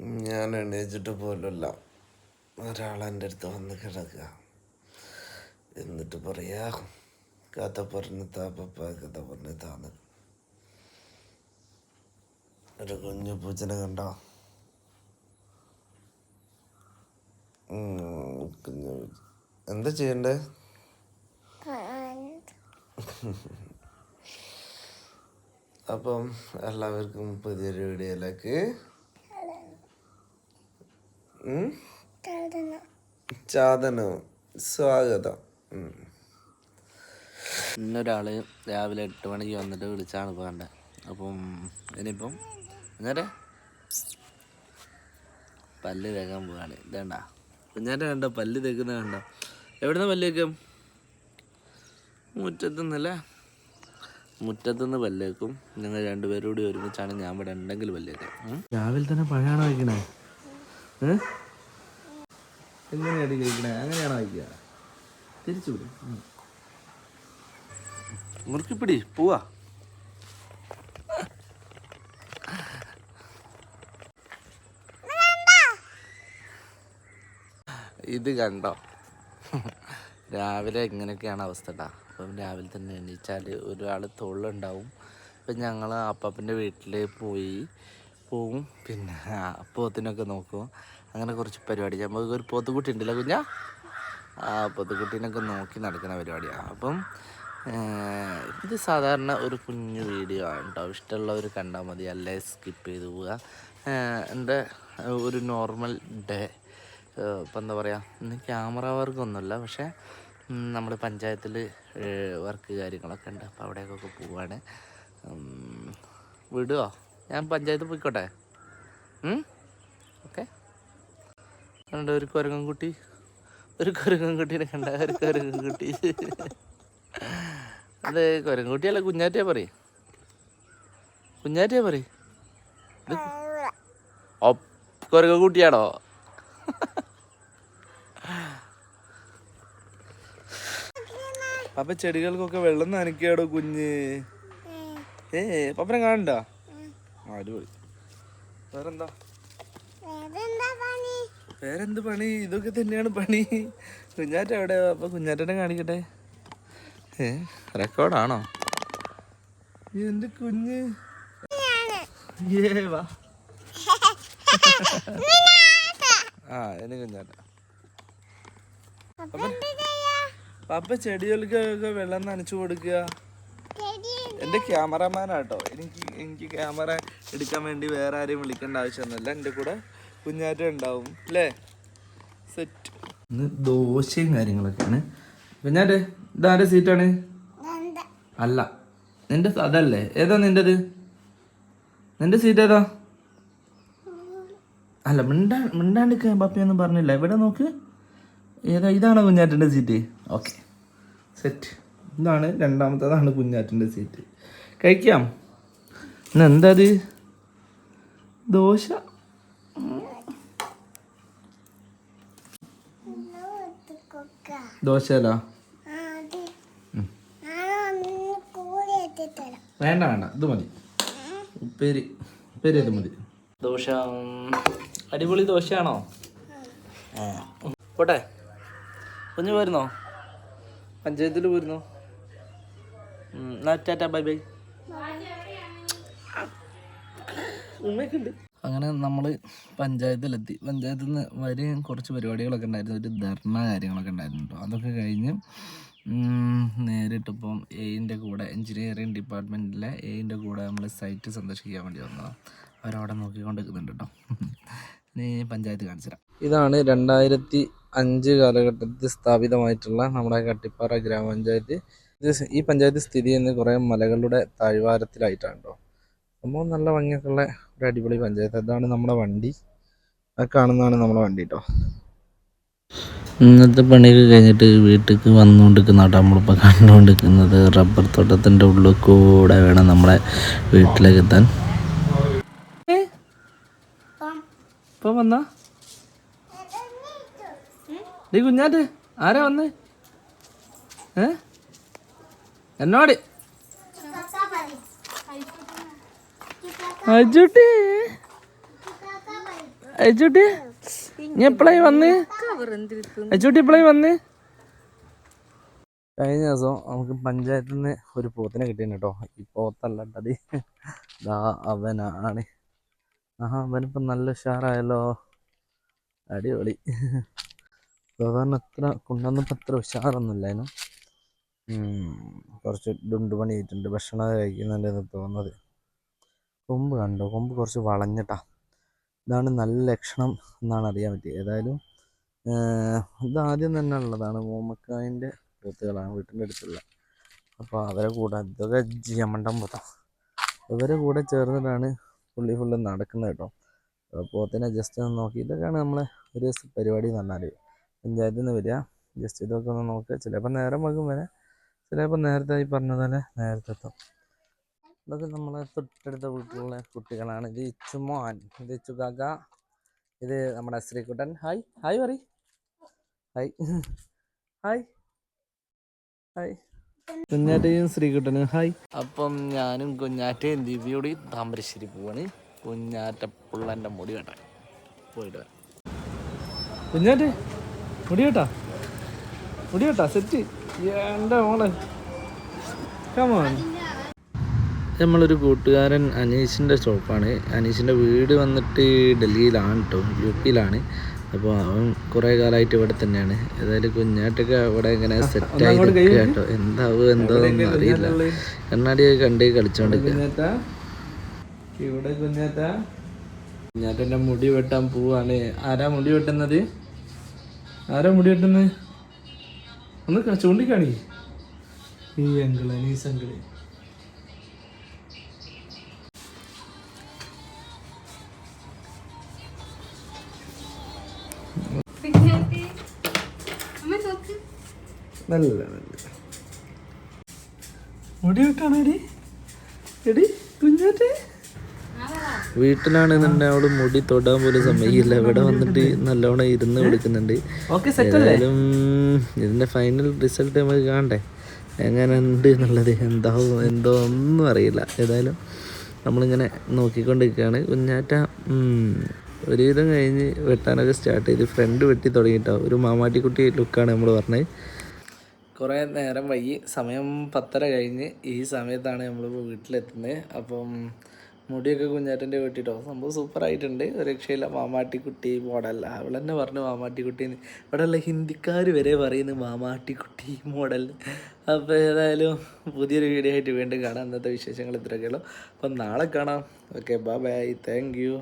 ഞാൻ എണീച്ചിട്ട് പോലുമില്ല. ഒരാളെന്റെ അടുത്ത് വന്ന് കിടക്കുക. എന്നിട്ട് പറയാ കഥ പറഞ്ഞ് താപ്പ കഥ പറഞ്ഞ് താന്ന് ഒരു കുഞ്ഞു പൂച്ചനെ കണ്ടോ? കുഞ്ഞു എന്താ ചെയ്യണ്ടേ? അപ്പം എല്ലാവർക്കും പുതിയൊരു വീഡിയോയിലേക്ക്? ചാതനം. സ്വാഗതം. ഇന്നൊരാൾ രാവിലെ എട്ട് മണിക്ക് വന്നിട്ട് വിളിച്ചാണ് ഇപ്പോൾ കണ്ടത് അപ്പം ഇനിയിപ്പം എന്നേരെ പല്ല് തേക്കാൻ പോവാണ്. ഇതേണ്ട കുഞ്ഞാന്റെ കണ്ട? പല്ല് തേക്കുന്ന കണ്ട? എവിടുന്ന പല്ല് തേക്കും? മുറ്റത്തുനിന്നല്ലേ? മുറ്റത്തുനിന്ന് പല്ല് വെക്കും നിങ്ങൾ രണ്ടുപേരും കൂടി ഒരുമിച്ചാണ് ഞാൻ ഇവിടെ ഉണ്ടെങ്കിൽ പല്ല് വെക്കാം രാവിലെ തന്നെ പഴയാണോ വയ്ക്കണേ? എങ്ങനെയാണ് കഴിക്കണേ അങ്ങനെയാണോ വയ്ക്കുക തിരിച്ചു വിടും. മുറുക്കിപ്പിടി പോവാ. ഇത് കണ്ടോ? രാവിലെ ഇങ്ങനെയൊക്കെയാണ് അവസ്ഥ കേട്ടോ അപ്പം രാവിലെ തന്നെ എണീച്ചാൽ ഒരാൾ തൊള്ളുണ്ടാവും അപ്പം ഞങ്ങൾ അപ്പാപ്പന്റെ വീട്ടിൽ പോയി പോവും. പിന്നെ പോത്തിനൊക്കെ നോക്കും. അങ്ങനെ കുറച്ച് പരിപാടി നമുക്ക് ഒരു പോത്തുകുട്ടി ഉണ്ടല്ലോ കുഞ്ഞ? ആ പൊതുകുട്ടീനൊക്കെ നോക്കി നടക്കുന്ന പരിപാടിയാണ് അപ്പം ഇത് സാധാരണ ഒരു കുഞ്ഞു വീഡിയോ ആണ് കേട്ടോ ഇഷ്ടമുള്ളവർ കണ്ടാൽ മതി. അല്ലേ സ്കിപ്പ് ചെയ്ത് പോവുക എന്റെ ഒരു നോർമൽ ഡേ. ഇപ്പം എന്താ പറയുക ഇന്ന് ക്യാമറ വർക്കൊന്നുമില്ല പക്ഷേ നമ്മൾ പഞ്ചായത്തിൽ വർക്ക് കാര്യങ്ങളൊക്കെ ഉണ്ട്. അപ്പോൾ അവിടേക്കൊക്കെ ഉം, വിടുമോ ഞാൻ പഞ്ചായത്ത് പോയിക്കോട്ടെ. ഓക്കെ. കണ്ട ഒരു കുരങ്ങൻ കുട്ടി. ഒരു കുരങ്ങൻ കുട്ടീനെ കണ്ട ഒരു കുരങ്ങൻ കുട്ടി. അതെ കുട്ടിയല്ല കുഞ്ഞാറ്റിയാ പറയും. കുഞ്ഞാറ്റിയാ പറയും. കുരങ്ങൻ കുട്ടിയാണോ? അപ്പൊ ചെടികൾക്കൊക്കെ വെള്ളം നനയ്ക്കാടോ കുഞ്ഞ്? ഏ പപ്പനെ കാണണ്ട? അടിപൊളി. വേറെന്താ? വേറെന്ത് പണി? ഇതൊക്കെ തന്നെയാണ് പണി. കുഞ്ഞാറ്റ എവിടെ? അപ്പൊ കുഞ്ഞാറ്റനെ കാണിക്കട്ടെ. ഏ റെക്കോർഡാണോ? എന്റെ കുഞ്ഞ്? ഏ വാ. ആ എന്നെ കുഞ്ഞാറ്റ. അപ്പൊ ചെടികൾക്ക് ചെടികൾക്കൊക്കെ വെള്ളം നനച്ചു കൊടുക്കുക. എന്റെ ക്യാമറമാനാട്ടോ. എനിക്ക് എനിക്ക് ക്യാമറ എടുക്കാൻ വേണ്ടി വേറെ ആരെയും വിളിക്കേണ്ട ആവശ്യമൊന്നുമില്ല. എന്റെ കൂടെ കുഞ്ഞാറ്റ ഉണ്ടാവും. അല്ലേ? സെറ്റ് ഇന്ന് ദോശയും കാര്യങ്ങളൊക്കെയാണ്. കുഞ്ഞാറ്റേ ഇതാരുടെ സീറ്റാണ് അല്ല. നിന്റെ അതല്ലേ. ഏതാ നിന്റെത് നിന്റെ സീറ്റ് ഏതാ? അല്ല മിണ്ടാ മിണ്ടാണ്ടിരിക്കാൻ പപ്പിയൊന്നും പറഞ്ഞില്ല. ഇവിടെ നോക്ക്? ഏതാ ഇതാണോ കുഞ്ഞാറ്റന്റെ സീറ്റ് ഓക്കെ സെറ്റ് ഇതാണ് രണ്ടാമത്തേതാണ് കുഞ്ഞാറ്റന്റെ സീറ്റ് കഴിക്കാം. ഇന്ന് എന്താ അത്? ദോശ. ദോശയല്ലോ വേണ്ട വേണ്ട. ഇത് മതി. ഉപ്പേരി ഉപ്പേരി ഇത് മതി. ദോശ അടിപൊളി ദോശയാണോ. പോട്ടെ. കുഞ്ഞു പോരുന്നോ? പഞ്ചായത്തിൽ പോരുന്നോ? എന്നാ ടാറ്റ ബൈ ബൈ. അങ്ങനെ നമ്മൾ പഞ്ചായത്തിലെത്തി. പഞ്ചായത്തിൽ നിന്ന് വരെയും കുറച്ച് പരിപാടികളൊക്കെ ഉണ്ടായിരുന്നു. ഒരു ധർണ കാര്യങ്ങളൊക്കെ ഉണ്ടായിരുന്നു കേട്ടോ അതൊക്കെ കഴിഞ്ഞ് നേരിട്ടിപ്പം എയിന്റെ കൂടെ എഞ്ചിനീയറിംഗ് ഡിപ്പാർട്ട്മെന്റിലെ എയിന്റെ കൂടെ നമ്മൾ സൈറ്റ് സന്ദർശിക്കാൻ വേണ്ടി വന്നതാണ് അവരവിടെ നോക്കിക്കൊണ്ടിരിക്കുന്നുണ്ട്. കേട്ടോ ഇനി പഞ്ചായത്ത് കാണിച്ചു തരാം ഇതാണ് രണ്ടായിരത്തി അഞ്ച് കാലഘട്ടത്തിൽ സ്ഥാപിതമായിട്ടുള്ള നമ്മുടെ കട്ടിപ്പാറ ഗ്രാമപഞ്ചായത്ത്. ഇത് ഈ പഞ്ചായത്ത് സ്ഥിതി ചെയ്യുന്നത് കുറേ മലകളുടെ താഴ്വാരത്തിലായിട്ടാണ് കേട്ടോ സംഭവം നല്ല ഭംഗിയൊക്കെ ഉള്ള ഒരു അടിപൊളി പഞ്ചായത്ത്. അതാണ് നമ്മുടെ വണ്ടി. അത് കാണുന്നതാണ് നമ്മുടെ വണ്ടി കേട്ടോ ഇന്നത്തെ പണിയൊക്കെ കഴിഞ്ഞിട്ട് വീട്ടിലേക്ക് വന്നുകൊണ്ടിരിക്കുന്ന കേട്ടോ നമ്മളിപ്പോൾ കണ്ടുകൊണ്ടിരിക്കുന്നത് റബ്ബർ തോട്ടത്തിന്റെ ഉള്ളിൽ കൂടെ വേണം നമ്മളെ വീട്ടിലേക്ക് എത്താൻ. ഇപ്പം വന്നാ? നീ കുഞ്ഞാറ്റ് ആരാ വന്നേ? ഏ? എന്നോട്. അജുട്ടി. അജുട്ടി നീ എപ്പോഴായി വന്ന്? അജുട്ടി എപ്പോഴായി വന്ന്? കഴിഞ്ഞ ദിവസം നമുക്ക് പഞ്ചായത്തിൽ നിന്ന് ഒരു പോത്തിനെ കിട്ടിയ കേട്ടോ ഈ പോത്തല്ല അത് ദാ അവനാണ്. ആഹാ അവനിപ്പം നല്ല ഉഷാറായല്ലോ. അടിപൊളി. സാധാരണ അത്ര കൊണ്ടുവന്നപ്പോൾ അത്ര ഉഷാറൊന്നുമില്ലായിരുന്നു. കുറച്ച് ഡുണ്ട് പണി ചെയ്തിട്ടുണ്ട് ഭക്ഷണം കഴിക്കുന്നുണ്ടെന്ന് തോന്നുന്നത്. കൊമ്പ് കണ്ടോ? കൊമ്പ് കുറച്ച് വളഞ്ഞിട്ടാ. ഇതാണ് നല്ല ലക്ഷണം എന്നാണ് അറിയാൻ പറ്റിയത്. ഏതായാലും ഇതാദ്യം തന്നെ ഉള്ളതാണ്. മോമക്കായന്റെ പോത്തുകളാണ് വീട്ടിന്റെ അടുത്തുള്ള. അപ്പോൾ അവരെ കൂടെ ഇതൊക്കെ ജിയമണ്ടം പോത്താ. ഇവരെ കൂടെ ചേർന്നിട്ടാണ് പുള്ളി ഫുള്ള് നടക്കുന്നത് കേട്ടോ. പോത്തിനെ ജസ്റ്റ് ഒന്ന് നോക്കി. ഇതൊക്കെയാണ് നമ്മളെ ഒരു പരിപാടി എന്ന് പറഞ്ഞാൽ പഞ്ചായത്തിൽ നിന്ന് വരിക. ജസ്റ്റ് ഇതൊക്കെ ഒന്ന് നോക്കുക ചിലപ്പോൾ നേരം വൈകും വരെ. ചിലപ്പോൾ നേരത്തെ ഈ പറഞ്ഞ പോലെ നേരത്തെ എത്തും. ഇതൊക്കെ നമ്മളെ തൊട്ടടുത്ത വീട്ടിലുള്ള കുട്ടികളാണ്. ഇത് ഇച്ചുമോൻ. ഇത് ചുഗാഗ ഇത് നമ്മുടെ ശ്രീകുട്ടൻ. ഹായ് ഹായ് പറ ഹായ് ഹായ് ഹായ് കുഞ്ഞാറ്റയും ശ്രീകുട്ടനും. ഹായ് അപ്പം ഞാനും കുഞ്ഞാറ്റയും ദിവ്യയോടെ താമരശ്ശേരി പോവാണ്. കുഞ്ഞാറ്റ പുള്ളന്റെ മുടി കേട്ടാ പോയിട്ട് വരാം. കുഞ്ഞാറ്റെ മുടി കേട്ടാ? മുടി കേട്ടാ? സെറ്റ് എന്റെ മോളെ. കമോൺ നമ്മളൊരു കൂട്ടുകാരൻ അനീഷിന്റെ ഷോപ്പാണ്. അനീഷിന്റെ വീട് വന്നിട്ട് ഡൽഹിയിലാണ് കേട്ടോ യു പിയിലാണ്. അപ്പോൾ അവൻ കുറേ കാലമായിട്ട് ഇവിടെ തന്നെയാണ്. ഏതായാലും കുഞ്ഞാട്ടൊക്കെ ഇവിടെ ഇങ്ങനെ സെറ്റായി നിൽക്കുക കേട്ടോ എന്താവും എന്തോ അറിയില്ല. കണ്ണാടിയൊക്കെ കണ്ട് കളിച്ചോണ്ടിരിക്കുക ഇവിടെ കുഞ്ഞാറ്റ? കുഞ്ഞാറ്റന്റെ മുടി വെട്ടാൻ പോവാണ്. ആരാ മുടി വെട്ടുന്നത്? ആരാ മുടി വെട്ടുന്നത്? ഒന്ന് ചൂണ്ടിക്കാണി. ഈ അങ്കിൾ അനീസ് അങ്കിൾ നല്ല നല്ല. മുടി വെട്ടാണ് എടി എടി വീട്ടിലാണ് വീട്ടിലാണെന്നുണ്ടെങ്കിൽ അവൾ മുടി തൊടാൻ പോലും സമയമില്ല ഇവിടെ വന്നിട്ട് നല്ലോണം ഇരുന്ന് കൊടുക്കുന്നുണ്ട്. ഏതായാലും ഇതിന്റെ ഫൈനൽ റിസൾട്ട് നമുക്ക് കാണണ്ടേ? എങ്ങനെ ഉണ്ട് എന്നുള്ളത്? എന്താവും എന്തോ ഒന്നും അറിയില്ല. ഏതായാലും നമ്മളിങ്ങനെ നോക്കിക്കൊണ്ടിരിക്കുകയാണ്. കുഞ്ഞാറ്റ ഉം, ഒരുവിധം കഴിഞ്ഞ് വെട്ടാനൊക്കെ സ്റ്റാർട്ട് ചെയ്ത് ഫ്രണ്ട് വെട്ടി തുടങ്ങിയിട്ടോ ഒരു മാമാട്ടിക്കുട്ടി ലുക്കാണ് നമ്മൾ പറഞ്ഞത്. കുറേ നേരം വൈകി. സമയം പത്തര കഴിഞ്ഞ് ഈ സമയത്താണ് നമ്മളിപ്പോൾ വീട്ടിലെത്തുന്നത് അപ്പം മുടിയൊക്കെ കുഞ്ഞാറ്റന്റെ വെട്ടിട്ടോ. സംഭവം സൂപ്പറായിട്ടുണ്ട്. ഒരു രക്ഷയില്ല. മാമാട്ടിക്കുട്ടി മോഡൽ. അവൾ തന്നെ പറഞ്ഞു മാമാട്ടിക്കുട്ടി ഇവിടെ ഇവിടെയുള്ള ഹിന്ദിക്കാർ വരെ പറയുന്നു മാമാട്ടിക്കുട്ടി മോഡൽ. അപ്പോൾ ഏതായാലും പുതിയൊരു വീഡിയോ ആയിട്ട് വീണ്ടും കാണാം. ഇന്നത്തെ വിശേഷങ്ങൾ ഇത്രയൊക്കെയുള്ളൂ അപ്പം നാളെ കാണാം. Okay bye bye. Thank you.